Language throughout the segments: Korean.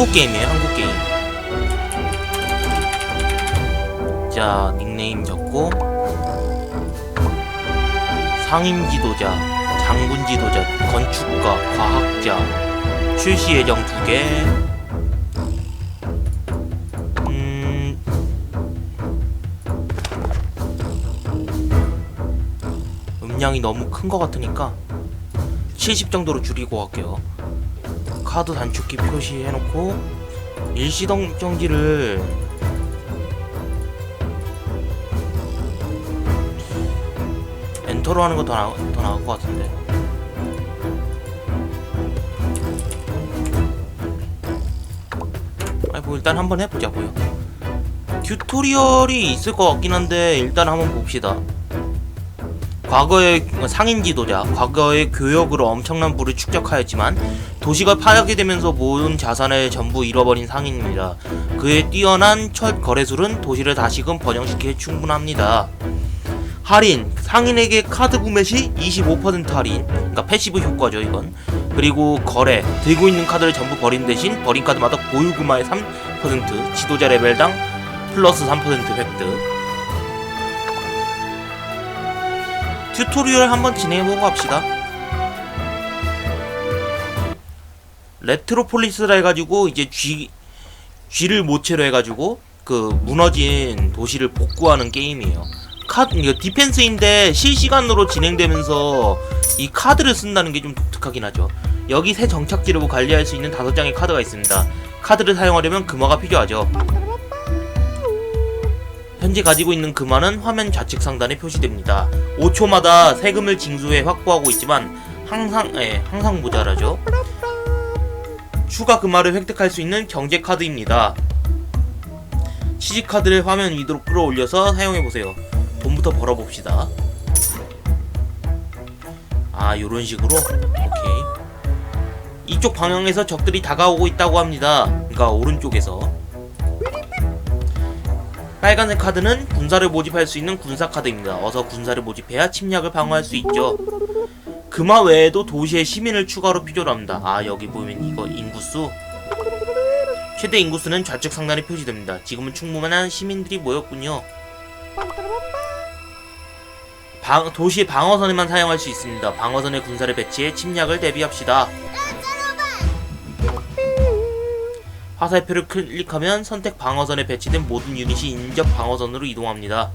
한국 게임이에요, 한국 게임. 자, 닉네임 적고 상임 지도자, 장군 지도자, 건축가, 과학자, 출시 예정 두 개. 음, 음량이 너무 큰 것 같으니까 70 정도로 줄이고 갈게요. 카드 단축키 표시해놓고 일시동 정지를 엔터로 하는 거더 나아, 더 나을 것 같은데. 아니 뭐 일단 한번 해보자고요. 튜토리얼이 있을 것 같긴 한데 일단 한번 봅시다. 과거의 상인 지도자, 과거의 교역으로 엄청난 부를 축적하였지만 도시가 파괴되면서 모든 자산을 전부 잃어버린 상인입니다. 그의 뛰어난 첫 거래술은 도시를 다시금 번영시키기에 충분합니다. 할인, 상인에게 카드 구매 시 25% 할인, 그러니까 패시브 효과죠 이건. 그리고 거래, 들고 있는 카드를 전부 버린 대신 버린 카드마다 보유 금화의 3%, 지도자 레벨당 플러스 3% 획득. 튜토리얼 한번 진행해보고 합시다. 레트로폴리스라 해가지고 이제 쥐 쥐를 모체로 해가지고 그 무너진 도시를 복구하는 게임이에요. 카드 이거 디펜스인데 실시간으로 진행되면서 이 카드를 쓴다는 게 좀 독특하긴 하죠. 여기 새 정착지를 관리할 수 있는 다섯 장의 카드가 있습니다. 카드를 사용하려면 금화가 필요하죠. 현재 가지고 있는 금화는 화면 좌측 상단에 표시됩니다. 5초마다 세금을 징수해 확보하고 있지만 항상 예, 항상 모자라죠. 추가 금화를 획득할 수 있는 경제 카드입니다. 취직 카드를 화면 위로 끌어올려서 사용해 보세요. 돈부터 벌어봅시다. 아, 요런 식으로. 오케이. 이쪽 방향에서 적들이 다가오고 있다고 합니다. 그러니까 오른쪽에서. 빨간색 카드는 군사를 모집할 수 있는 군사 카드입니다. 어서 군사를 모집해야 침략을 방어할 수 있죠. 금화 외에도 도시의 시민을 추가로 필요로 합니다. 아 여기 보면 이거 인구수 최대 인구수는 좌측 상단에 표시됩니다. 지금은 충분한 시민들이 모였군요. 방, 도시 방어선에만 사용할 수 있습니다. 방어선에 군사를 배치해 침략을 대비합시다. 화살표를 클릭하면 선택 방어선에 배치된 모든 유닛이 인접 방어선으로 이동합니다.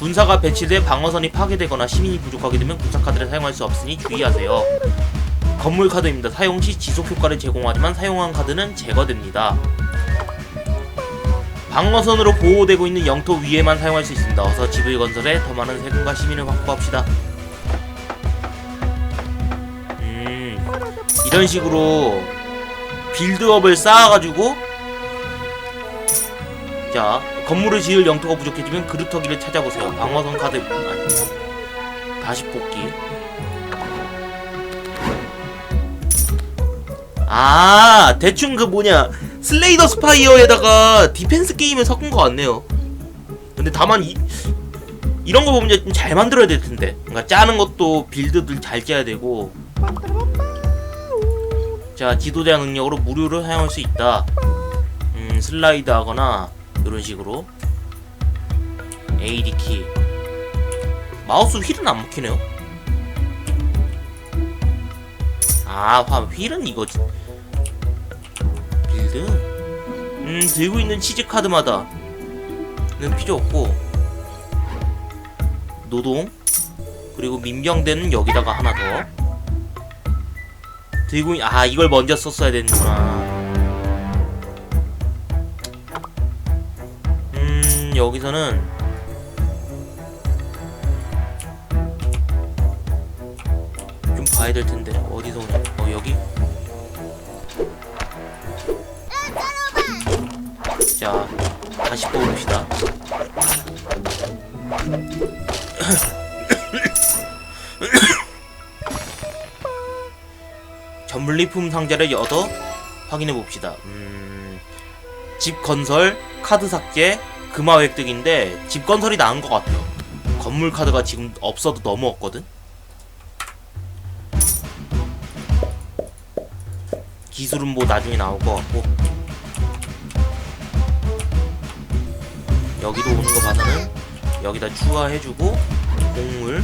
군사가 배치돼 방어선이 파괴되거나 시민이 부족하게 되면 군사 카드를 사용할 수 없으니 주의하세요. 건물 카드입니다. 사용 시 지속 효과를 제공하지만 사용한 카드는 제거됩니다. 방어선으로 보호되고 있는 영토 위에만 사용할 수 있습니다. 어서 집을 건설해 더 많은 세금과 시민을 확보합시다. 음, 이런 식으로 빌드업을 쌓아가지고 자 건물을 지을 영토가 부족해지면 그루터기를 찾아보세요. 방어선 카드 아니 다시 뽑기. 아 대충 그 뭐냐 슬레이더 스파이어에다가 디펜스 게임을 섞은 것 같네요. 근데 다만 이 이런 거 보면 좀 잘 만들어야 될 텐데. 그러니까 짜는 것도 빌드들 잘 짜야 되고. 자 지도자 능력으로 무료로 사용할 수 있다. 음 슬라이드 하거나 이런 식으로 AD 키 마우스 휠은 안 먹히네요. 아, 화 휠은 이거지. 빌드. 음, 들고 있는 치즈 카드마다 는 필요 없고 노동 그리고 민병대는 여기다가 하나 더. 들고 있... 아, 이걸 먼저 썼어야 되는구나. 여기서는 좀 봐야 될 텐데 어디서 오냐? 어 여기. 자 다시 뽑읍시다. 전물리품 상자를 얻어 확인해 봅시다. 음, 집 건설, 카드 삭제, 금화 획득인데 집 건설이 나은 것 같아요. 건물 카드가 지금 없어도 너무 없거든. 기술은 뭐 나중에 나올 것 같고 여기도 오는 거 봐서는 여기다 추가해주고 곡물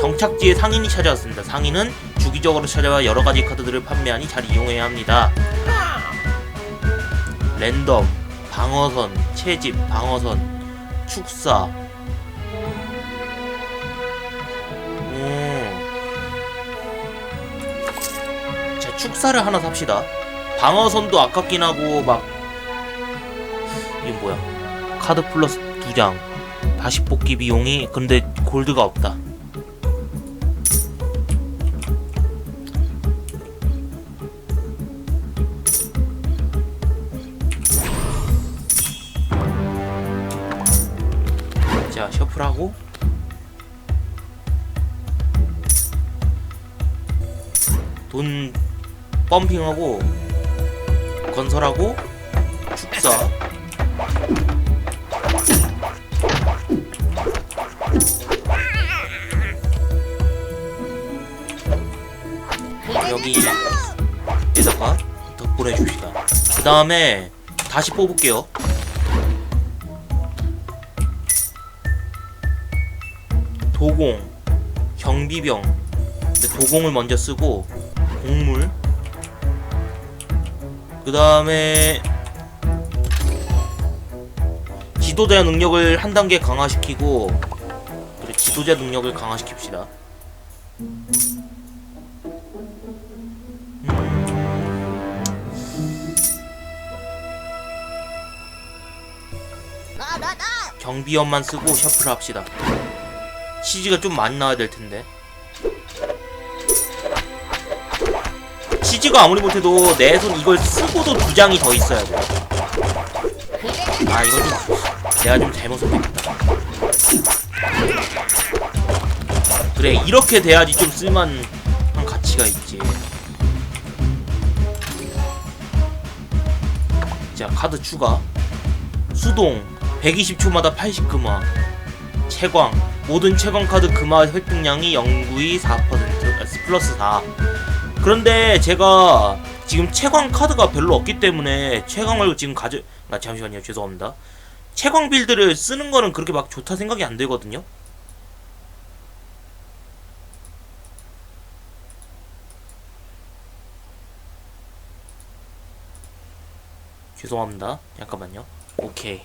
정착지에 상인이 찾아왔습니다. 상인은 주기적으로 찾아와 여러 가지 카드들을 판매하니 잘 이용해야 합니다. 랜덤, 방어선, 채집, 방어선, 축사. 오. 자, 축사를 하나 삽시다. 방어선도 아깝긴 하고 막 이게 뭐야? 카드 플러스 두 장. 다시 뽑기 비용이 근데 골드가 없다. 펌핑하고 건설하고 축사 여기에다가 더 보내줍시다. 그 다음에 다시 뽑을게요. 도공, 경비병. 근데 도공을 먼저 쓰고 곡물. 그 다음에 지도자 능력을 한 단계 강화시키고 그래 지도자 능력을 강화시킵시다. 경비원만 쓰고 셔플을 합시다. CG가 좀 많이 나와야 될 텐데. CG가 아무리 못해도 내 손 이걸 쓰고도 두 장이 더 있어야 돼. 아 이거 좀 내가 좀 잘못 선택했다. 그래 이렇게 돼야지 좀 쓸만한 가치가 있지. 자 카드 추가. 수동 120초마다 80금화 채광 모든 채광 카드 금화 획득량이 0구이 4% 플러스 4 그런데 제가 지금 채광 카드가 별로 없기 때문에 채광을 지금 가져 아 잠시만요. 죄송합니다. 채광 빌드를 쓰는 거는 그렇게 막 좋다 생각이 안 들거든요. 죄송합니다. 잠깐만요. 오케이.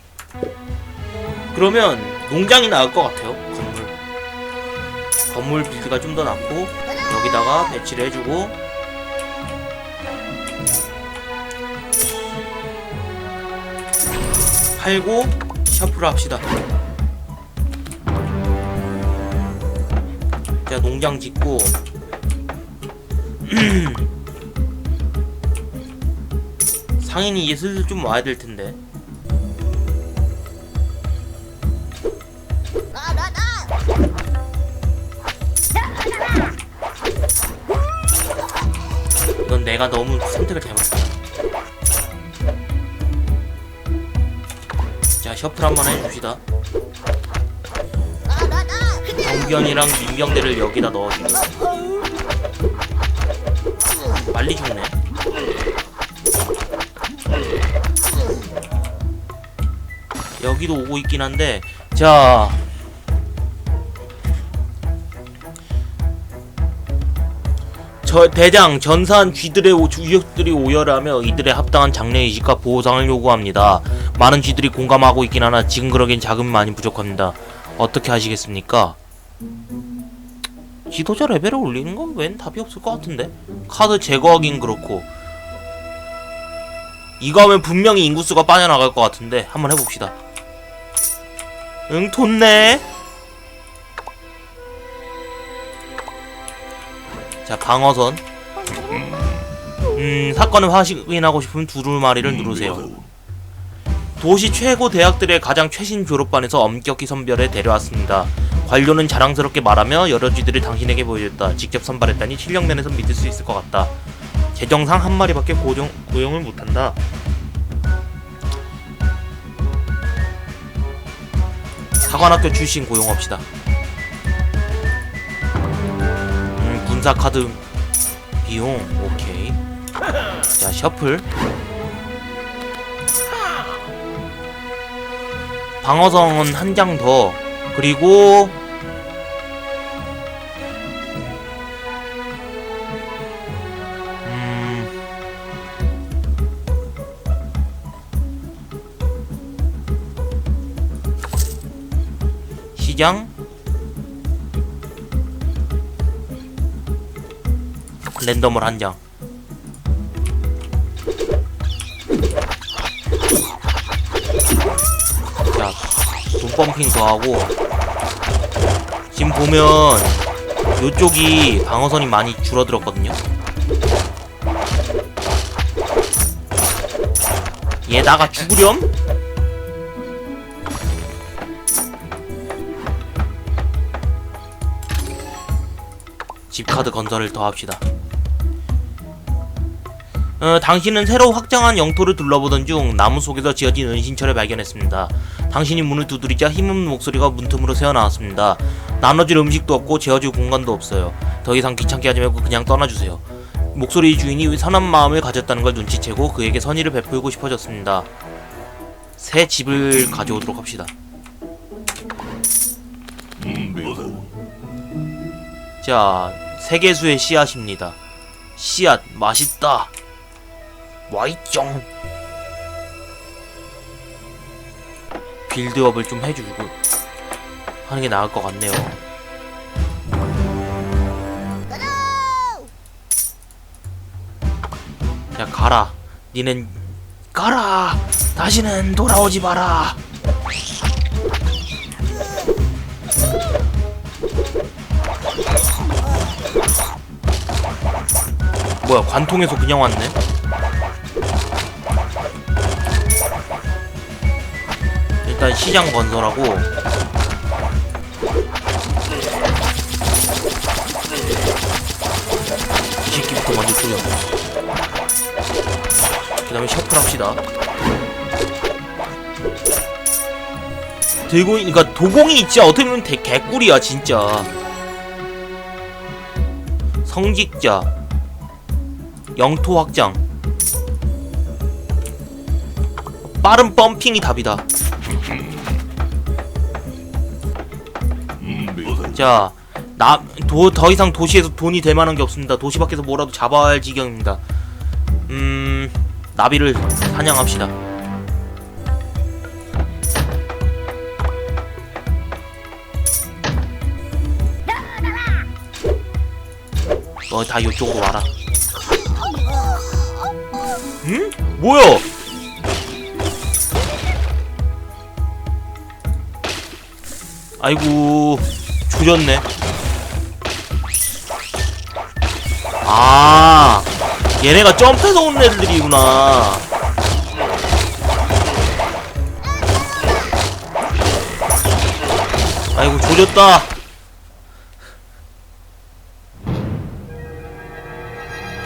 그러면 농장이 나을 것 같아요. 건물. 건물 빌드가 좀 더 낫고 여기다가 배치를 해주고 팔고 샤프를 합시다 자 농장 짓고 상인이 이제 슬슬 좀 와야 될 텐데! 이건 내가 너무 선택을 잘못했다. 셔플 한번 해줍시다. 정견이랑 민병대를 여기다 넣어주고. 빨리 죽네. 여기도 오고 있긴 한데, 자. 저 대장 전사한 쥐들의 오- 주역들이 오열하며 이들의 합당한 장례의식과 보상을 요구합니다. 많은 쥐들이 공감하고 있긴 하나 지금 그러기엔 자금이 많이 부족합니다. 어떻게 하시겠습니까? 지도자 레벨을 올리는 건 웬 답이 없을 것 같은데? 카드 제거하긴 그렇고 이거 하면 분명히 인구수가 빠져나갈 것 같은데 한번 해봅시다 응 돈네 자 방어선 음 사건을 확인하고 싶으면 두루마리를 누르세요 도시 최고 대학들의 가장 최신 졸업반에서 엄격히 선별해 데려왔습니다 관료는 자랑스럽게 말하며 여러 쥐들을 당신에게 보여줬다. 직접 선발했다니 실력 면에서 믿을 수 있을 것 같다. 재정상 한 마리밖에 고정, 고용을 못한다. 사관학교 출신 고용합시다. 음, 군사 카드 비용 오케이 자 셔플 방어성은 한 장 더 그리고 음 시장 랜덤을 한 장. 6번핑 더하고 지금 보면 요쪽이 방어선이 많이 줄어들었거든요 얘 나가 죽으렴? 집카드 건설을 더합시다 어, 당신은 새로 확장한 영토를 둘러보던 중 나무 속에서 지어진 은신처를 발견했습니다. 당신이 문을 두드리자 힘없는 목소리가 문틈으로 새어나왔습니다. 나눠줄 음식도 없고 재워줄 공간도 없어요. 더 이상 귀찮게 하지 말고 그냥 떠나주세요. 목소리 주인이 선한 마음을 가졌다는 걸 눈치채고 그에게 선의를 베풀고 싶어졌습니다. 새 집을 가져오도록 합시다. 자, 세계수의 씨앗입니다. 씨앗 맛있다. 와이쩡. 빌드업을 좀 해주고 하는 게 나을 것 같네요. 야 가라. 니넨 가라. 다시는 돌아오지 마라. 뭐야 관통에서 그냥 왔네? 일단 시장 건설하고. 이 새끼부터 먼저 죽여 그 다음에 셔플 합시다. 들고 있- 그니까 도공이 있지 어떻게 보면 대, 개꿀이야 진짜. 성직자. 영토 확장. 빠른 펌핑이 답이다 자, 나, 도, 더 이상 도시에서 돈이 될 만한 게 없습니다. 도시 밖에서 뭐라도 잡아야 할 지경입니다. 음, 나비를 사냥합시다. 너 다 이쪽으로 와라. 응? 뭐야? 아이고 조졌네. 아 얘네가 점프해서 오는 애들이구나. 아이고 조졌다.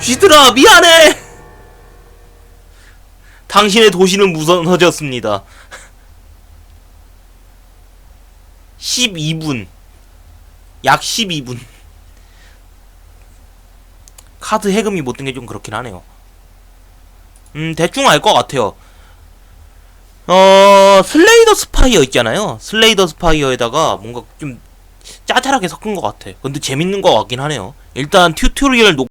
쥐들아 미안해. 당신의 도시는 무너졌습니다. 12분 약 12분. 카드 해금이 못든게좀 그렇긴 하네요. 음 대충 알 것 같아요. 어 슬레이더 스파이어 있잖아요. 슬레이더 스파이어에다가 뭔가 좀 짜잘하게 섞은 것 같아. 근데 재밌는 것 같긴 하네요. 일단 튜토리얼 녹